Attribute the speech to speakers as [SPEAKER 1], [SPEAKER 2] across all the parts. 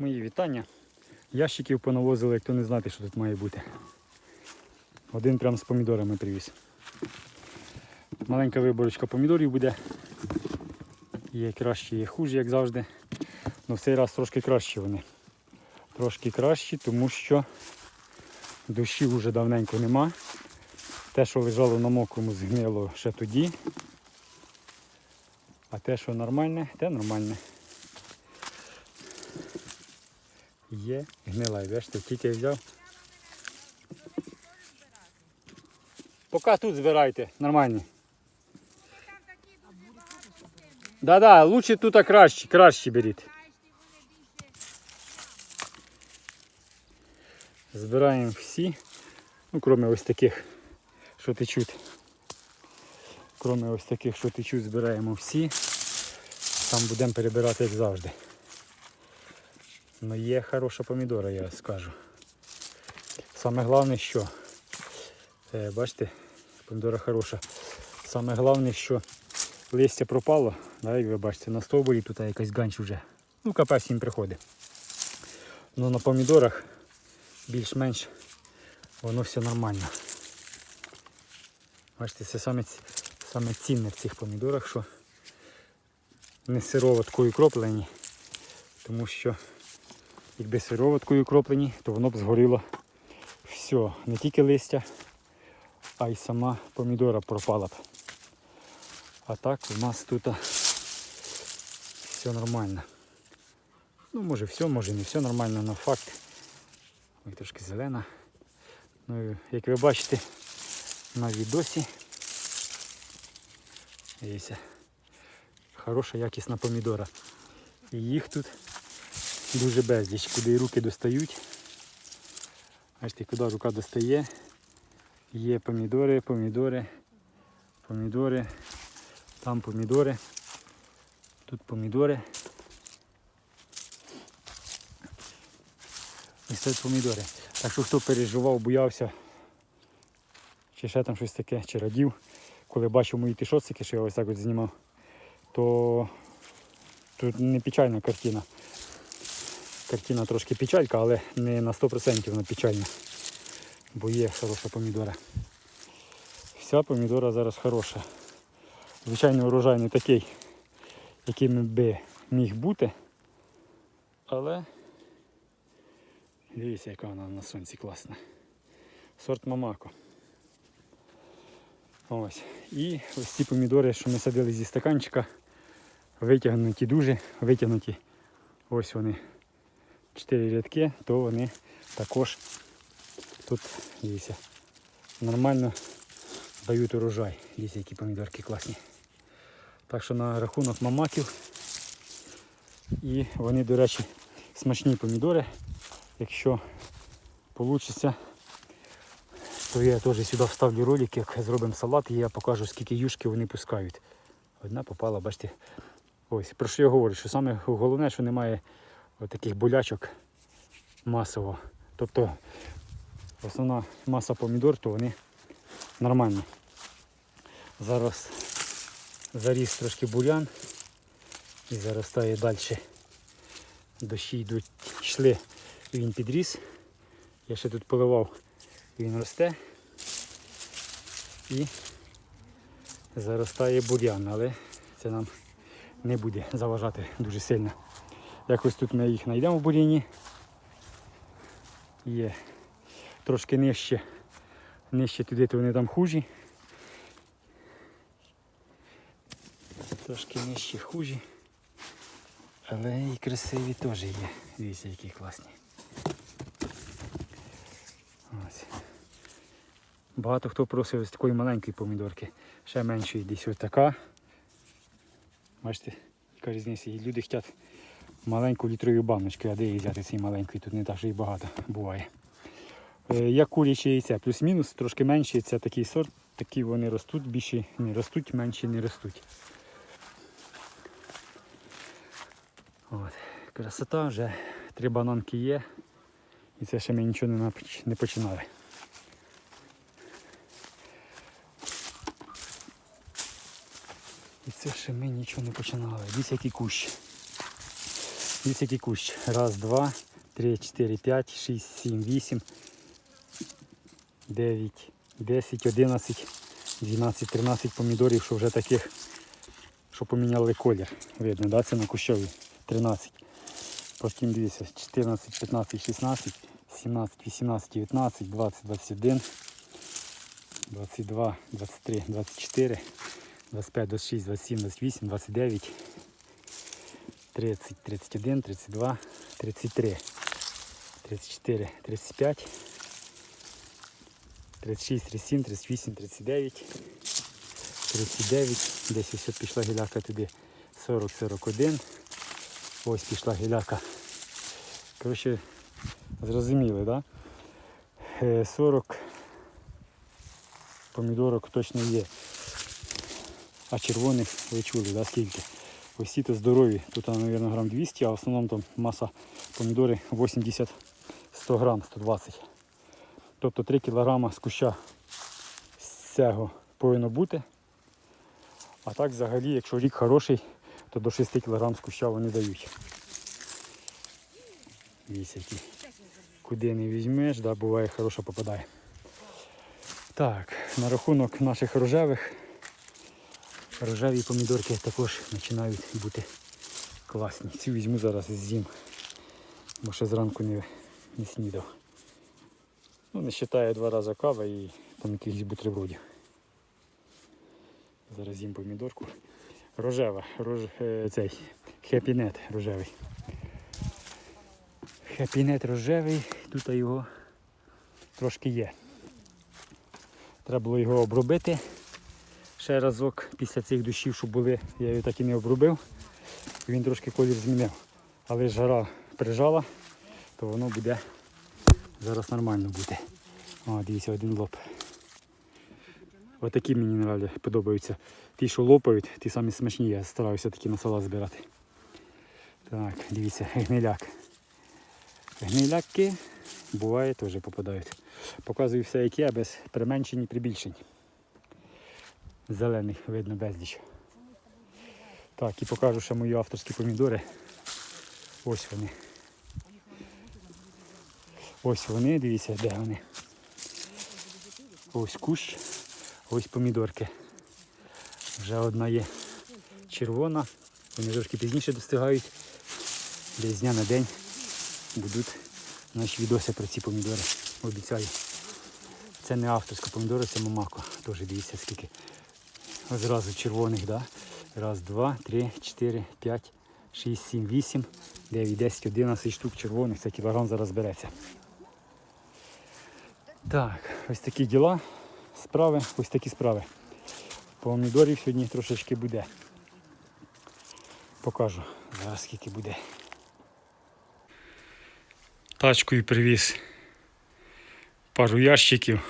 [SPEAKER 1] Мої вітання. Ящиків понавозили, хто не знати, що тут має бути. Один прям з помідорами привіз. Маленька виборочка помідорів буде. Є кращі, є хужі, як завжди. Але в цей раз трошки кращі вони. Трошки кращі, тому що дощів вже давненько нема. Те, що лежало на мокрому, згнило ще тоді. А те, що нормальне, те нормальне. Є гнила, бачите, тільки взяв. Поки тут збирайте, нормальні. Да-да, лучше тут а краще, краще беріть. Збираємо всі, ну, крім ось таких, що течуть. Крім ось таких, що течуть, збираємо всі. Там будемо перебирати, як завжди. Ну є хороша помідора, я скажу. Саме головне, що, е, бачите, помідора хороша. Саме головне, що листя пропало, да, як ви бачите, на стовбурі тут якась ганч вже. Ну, капець їм приходить. Ну на помідорах більш-менш воно все нормально. Бачите, це саме, саме цінне в цих помідорах, що не сироваткою кроплені, тому що якби сироваткою кроплені, то воно б згоріло все, не тільки листя, а й сама помідора пропала б. А так у нас тут все нормально. Ну, може все, може не все нормально, але факт. Ой, трошки зелена. Ну, як ви бачите на відосі, дивіться, хороша якісна помідора. І їх тут дуже безліч, куди руки достають. Бачите, куди рука достає. Є помідори, помідори, помідори, там помідори, тут помідори. І тут помідори. Так що хто переживав, боявся, чи ще там щось таке, чи радів, коли бачив мої тишоцики, що я ось так от знімав, то тут не печальна картина. Картина трошки печалька, але не на 100% вона печальна. Бо є хороша помідора. Вся помідора зараз хороша. Звичайно, урожай не такий, яким би міг бути. Але дивіться, яка вона на сонці класна. Сорт Мамако. Ось. І ось ці помідори, що ми садили зі стаканчика, витягнуті дуже, витягнуті. Ось вони. Чотири рядки, то вони також тут дивіться, нормально дають урожай. Дивіться, які помідорки класні. Так що на рахунок мамаків. І вони, до речі, смачні помідори. Якщо вийде, то я теж сюди вставлю ролик, як зробимо салат, і я покажу, скільки юшки вони пускають. Одна попала, бачите. Ось, про що я говорю, що саме головне, що немає таких болячок масово. Тобто основна маса помідор, то вони нормальні. Зараз заріс трошки бурян і заростає далі. Дощі йдуть, йшли, він підріс. Я ще тут поливав, він росте і заростає бурян, але це нам не буде заважати дуже сильно. Якось тут ми їх знайдемо в буряні. Є трошки нижче, нижче туди, то вони там хужі. Трошки нижче хужі. Але і красиві теж є. Дивіться, які класні. Ось. Багато хто просив ось такої маленької помідорки. Ще меншої десь ось така. Бачите, яка різниця. І люди хочуть маленьку літрову баночку, а де її взяти цей маленький, тут не так вже і багато буває. Е, Як куряче яйце, плюс-мінус, трошки менші, це такий сорт, такі вони ростуть, більші не ростуть, менші не ростуть. От. Красота вже три бананки є. І це ще ми нічого не, не починали. І це ще ми нічого не починали. Дивіться, який кущ. Дивіться, який кущ. Раз, два, три, чотири, п'ять, шість, сім, вісім, дев'ять, десять, одинадцять, дванадцять, тринадцять помідорів, що вже таких, що поміняли колір. Видно, да? це на кущові. 13. Потім дивіться, 14, 15, 16, 17, 18, 19, 20, 21, 22, 23, 24, 25, 26, 27, 28, 29, 30, 31, 32, 33, 34, 35, 36, 37, 38, 39, 39, десь ось пішла гіляка туди 40, 41. Ось пішла гіляка. Коротше, зрозуміли, так? Да? 40 помідорок точно є. А червоних ви чули, да, скільки? Ці здорові. Тут, мабуть, грам 200, а в основному там маса помідори 80-100 грам, 120. Тобто 3 кг з куща з цього повинно бути. А так взагалі, якщо рік хороший, то до 6 кг з куща вони дають. Дивіться, які. Куди не візьмеш, да, буває хорошо попадає. Так, на рахунок наших рожевих. Рожеві помідорки також починають бути класні. Цю візьму зараз з'їм, бо ще зранку не, не снідав. Ну, не вважає два рази кава і там якихось бутербродів. Зараз з'їм помідорку. Рожева, рож, е, цей хепінет рожевий. Хепінет рожевий, тут його трошки є. Треба було його обробити ще разок після цих дощів, що були, я його так і не обробив. Він трошки колір змінив. Але ж гора прижала, то воно буде зараз нормально буде. О, дивіться, один лоб. Отакі мені нравляться, подобаються. Ті, що лопають, ті самі смачні, я стараюся такі на салат збирати. Так, дивіться, гниляк. Гниляки буває теж попадають. Показую все, як є, без применшень і прибільшень. Зелених видно безліч. Так, і покажу ще мої авторські помідори. Ось вони. Ось вони, дивіться, де вони. Ось кущ, ось помідорки. Вже одна є червона, вони трошки пізніше достигають. Десь з дня на день будуть наші відоси про ці помідори. Обіцяю. Це не авторська помідора, це мамако. Теж дивіться скільки. Зразу червоних, да? Раз, два, три, чотири, п'ять, шість, сім, вісім, дев'ять, десять, одинадцять штук червоних. Це кілограм зараз береться. Так, ось такі діла, справи, ось такі справи. Помідорів сьогодні трошечки буде. Покажу зараз скільки буде. Тачкою привіз пару ящиків.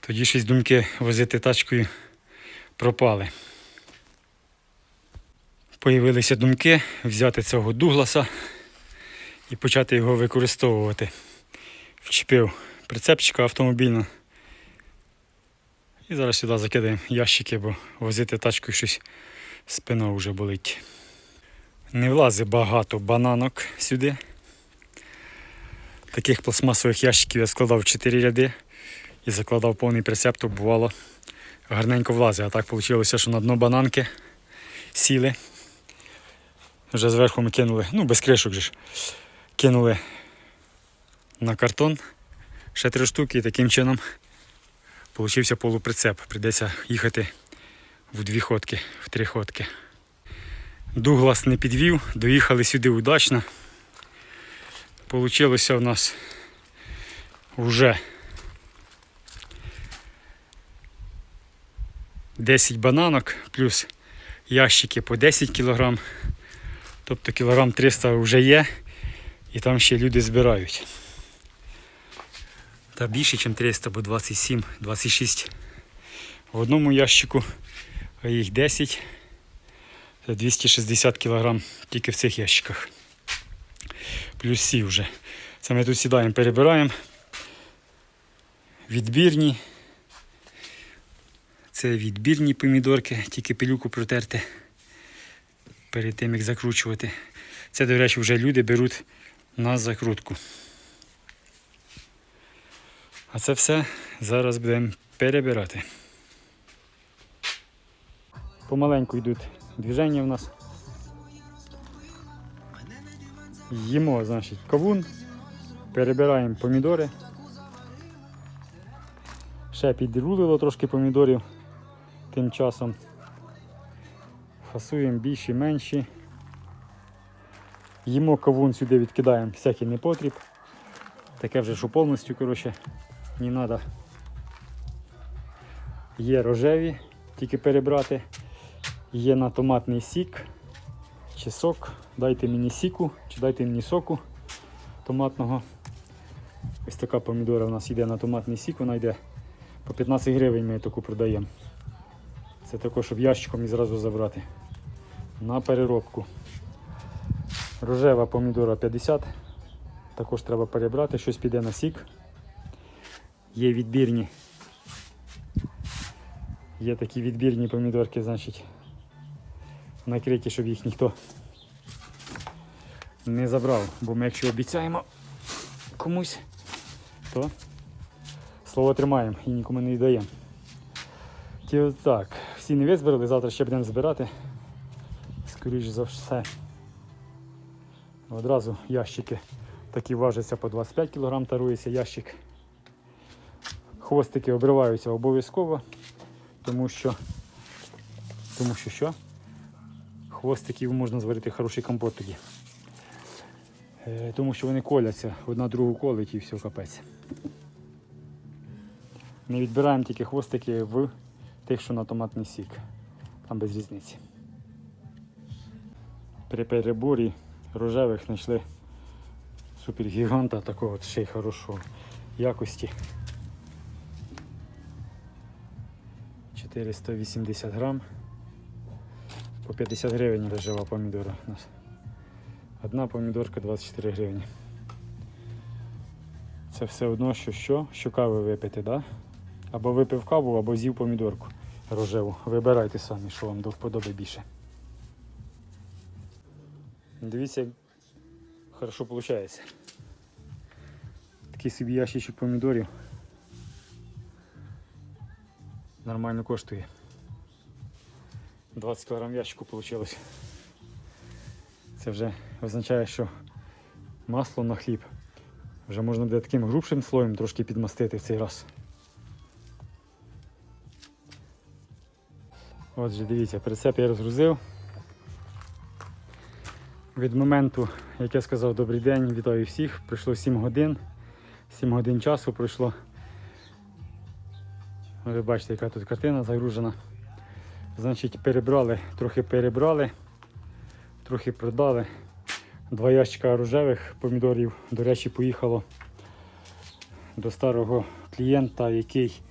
[SPEAKER 1] Тоді щось думки возити тачкою пропали. Появилися думки взяти цього Дугласа і почати його використовувати. Вчепив прицепчика автомобільного. І зараз сюди закидаємо ящики, бо возити тачкою щось спина вже болить. Не влазить багато бананок сюди. Таких пластмасових ящиків я складав в 4 ряди і закладав повний прицеп, то бувало гарненько влазить. А так вийшло, що на дно бананки сіли. Вже зверху ми кинули, ну без кришок же ж, кинули на картон ще три штуки і таким чином получився полуприцеп. Прийдеться їхати в дві ходки, в три ходки. Дуглас не підвів, доїхали сюди удачно. Получилося в нас вже 10 бананок плюс ящики по 10 кг. Тобто кілограм 300 вже є і там ще люди збирають. Та більше, ніж 300, бо 27, 26 в одному ящику, а їх 10. Це 260 кг тільки в цих ящиках. Плюс сі вже. Це ми тут сідаємо, перебираємо. Відбірні. Це відбірні помідорки, тільки пилюку протерти перед тим як закручувати. Це, до речі, вже люди беруть на закрутку. А це все зараз будемо перебирати. Помаленьку йдуть движення в нас. Їмо, значить, кавун, перебираємо помідори. Ще підрулило трошки помідорів тим часом. Фасуємо більші, менші. Їмо кавун сюди відкидаємо всякий непотріб. Таке вже, що повністю, коротше, не треба. Є рожеві, тільки перебрати. Є на томатний сік чи сок. Дайте мені сіку, чи дайте мені соку томатного. Ось така помідора у нас йде на томатний сік, вона йде по 15 гривень ми таку продаємо. Це також, щоб ящиком і зразу забрати. На переробку. Рожева помідора 50. Також треба перебрати, щось піде на сік. Є відбірні. Є такі відбірні помідорки, значить, накриті, щоб їх ніхто не забрав. Бо ми якщо обіцяємо комусь, то слово тримаємо і нікому не віддаємо. Так, всі не визбирали, завтра ще будемо збирати. Скоріш за все. Одразу ящики такі важаться по 25 кг, тарується ящик. Хвостики обриваються обов'язково, тому що, тому що що? Хвостиків можна зварити хороший компот тоді. Е, Тому що вони коляться, одна другу колить і все капець. Не відбираємо тільки хвостики в тих, що на томатний сік. Там без різниці. При переборі рожевих знайшли супергіганта такого ще й хорошого якості. 480 грам. По 50 гривень рожева помідора у нас. Одна помідорка 24 гривні. Це все одно, що що, що кави випити, да? Або випив каву, або з'їв помідорку рожеву. Вибирайте самі, що вам до вподоби більше. Дивіться, як хорошо виходить. Такий собі ящичок помідорів. Нормально коштує. 20 кг ящику вийшло. Це вже означає, що масло на хліб вже можна буде таким грубшим слоєм трошки підмастити в цей раз. Отже, дивіться, прицеп я розгрузив. Від моменту, як я сказав, добрий день, вітаю всіх. Пройшло 7 годин. 7 годин часу пройшло. Ви бачите, яка тут картина загружена. Значить, перебрали, трохи перебрали, трохи продали. Два ящика рожевих помідорів, до речі, поїхало до старого клієнта, який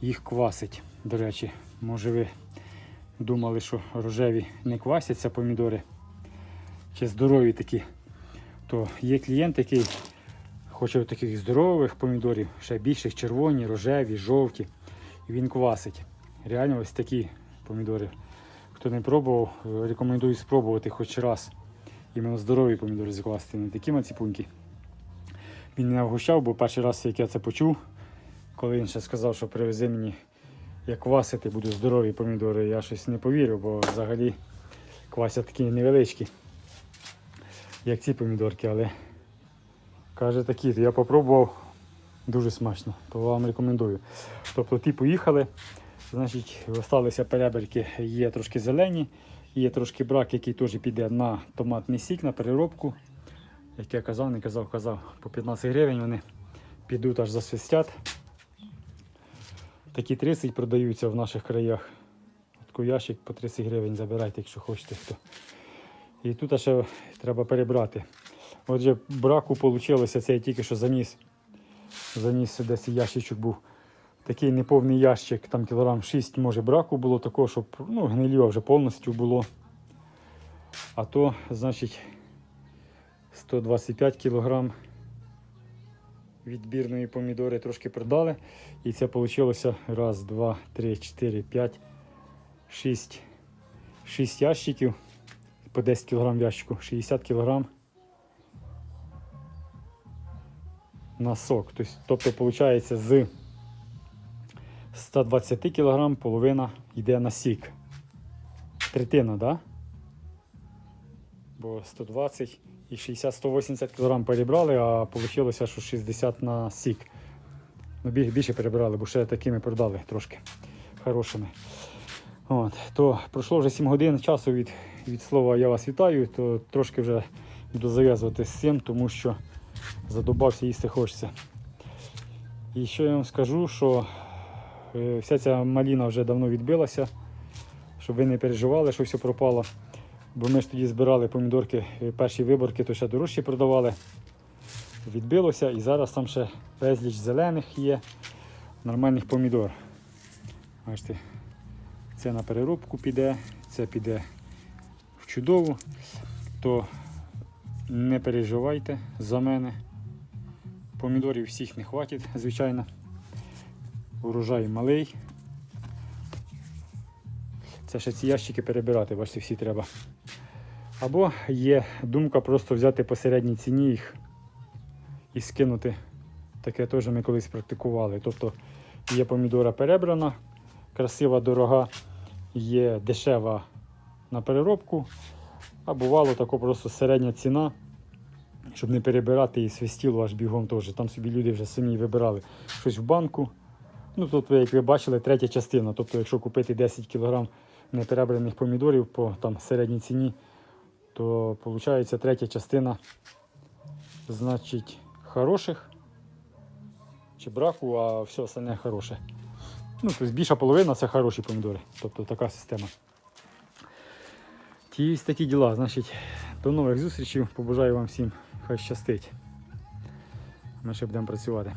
[SPEAKER 1] їх квасить. До речі, може ви думали, що рожеві не квасяться помідори, чи здорові такі. То є клієнт, який хоче таких здорових помідорів, ще більших, червоні, рожеві, жовті. І він квасить. Реально ось такі помідори. Хто не пробував, рекомендую спробувати хоч раз. Іменно здорові помідори заквасити, не такі маціпуньки. Він не вгощав, бо перший раз, як я це почув, коли він ще сказав, що привези мені як квасити будуть здорові помідори, я щось не повірив, бо взагалі квасять такі невеличкі, як ці помідорки, але каже такі, я попробував дуже смачно, то вам рекомендую. Тобто ті поїхали, значить, залишилися перебірки, є трошки зелені, є трошки брак, який теж піде на томатний сік, на переробку. Як я казав, не казав, казав, по 15 гривень вони підуть аж засвистять. Такі 30 продаються в наших краях. Такий ящик по 30 гривень забирайте, якщо хочете. хто. І тут ще треба перебрати. Отже, браку вийшло, це я тільки що заніс. Заніс десь ящичок був. Такий неповний ящик, там кілограм 6 може браку було такого, щоб ну, гнильо вже повністю було. А то, значить, 125 кілограм відбірної помідори трошки продали. І це вийшло раз, два, три, чотири, п'ять, шість. Шість ящиків по 10 кг ящику, 60 кг на сок. Тобто виходить, з 120 кг половина йде на сік. Третина, так? Да? Бо 120 і 60-180 кг перебрали, а вийшло, що 60 на сік. Ну, більше, перебирали, бо ще такими продали трошки хорошими. От, то пройшло вже 7 годин часу від, від слова я вас вітаю, то трошки вже буду зав'язувати з цим, тому що задобався їсти хочеться. І що я вам скажу, що е, вся ця маліна вже давно відбилася, щоб ви не переживали, що все пропало. Бо ми ж тоді збирали помідорки, е, перші виборки, то ще дорожчі продавали. Відбилося і зараз там ще безліч зелених є, нормальних помідор. Бачите, це на переробку піде, це піде в чудову. То не переживайте за мене. Помідорів всіх не хватить, звичайно. Урожай малий. Це ще ці ящики перебирати, бачите, всі треба. Або є думка просто взяти по середній ціні їх і скинути. Таке теж ми колись практикували. Тобто є помідора перебрана, красива, дорога, є дешева на переробку, а бувало тако просто середня ціна, щоб не перебирати і свистіло аж бігом теж. Там собі люди вже самі вибирали щось в банку. Ну, тут, ви, як ви бачили, третя частина. Тобто, якщо купити 10 кг неперебраних помідорів по там, середній ціні, то виходить третя частина, значить, хороших чи браку, а все остальне хороше. Ну, тобто більша половина це хороші помідори. Тобто така система. Ті такі діла. Значить, до нових зустрічей. Побажаю вам всім хай щастить. Ми ще будемо працювати.